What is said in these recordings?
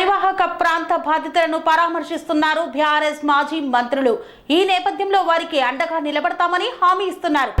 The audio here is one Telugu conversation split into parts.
పరివాహక ప్రాంత బాధితులను పరామర్శిస్తున్నారు బీఆర్ఎస్ మాజీ మంత్రులు. ఈ నేపథ్యంలో వారికి అండగా నిలబడతామని హామీ ఇస్తున్నారు.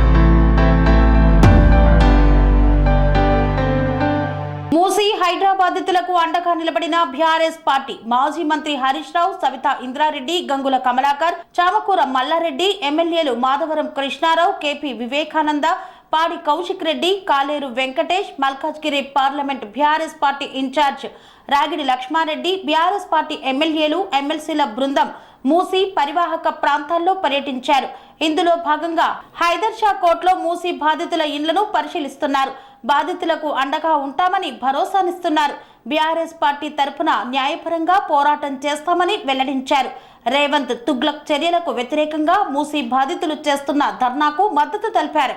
మూసి హైదరాబాద్ బాధితులకు అండగా నిలబడిన బీఆర్ఎస్ పార్టీ మాజీ మంత్రి హరీష్ రావు సవిత ఇంద్రారెడ్డి గంగుల కమలాకర్ చామకూర మల్లారెడ్డి ఎమ్మెల్యేలు Madhavaram Krishnarao KP Vivekananda Padi Kaushik Reddy Kaleru Venkatesh Malkajgiri parliament BRS party incharge Ragidi Lakshmareddy BRS party ఎమ్మెల్యేలు ఎమ్మెల్సీల బృందం మూసి పరివాహక ప్రాంతాల్లో పర్యటించారు. ఇందులో భాగంగా హైదర్ షా కోట్లో మూసి బాధితుల ఇండ్లను పరిశీలిస్తున్నారు. బాధితులకు అండగా ఉంటామని భరోసానిస్తున్నారు. బీఆర్ఎస్ పార్టీ తరపున న్యాయపరంగా పోరాటం చేస్తామని వెల్లడించారు. రేవంత్ తుగ్లక్ చర్యలకు వ్యతిరేకంగా మూసీ బాధితులు చేస్తున్న ధర్నాకు మద్దతు తెలిపారు.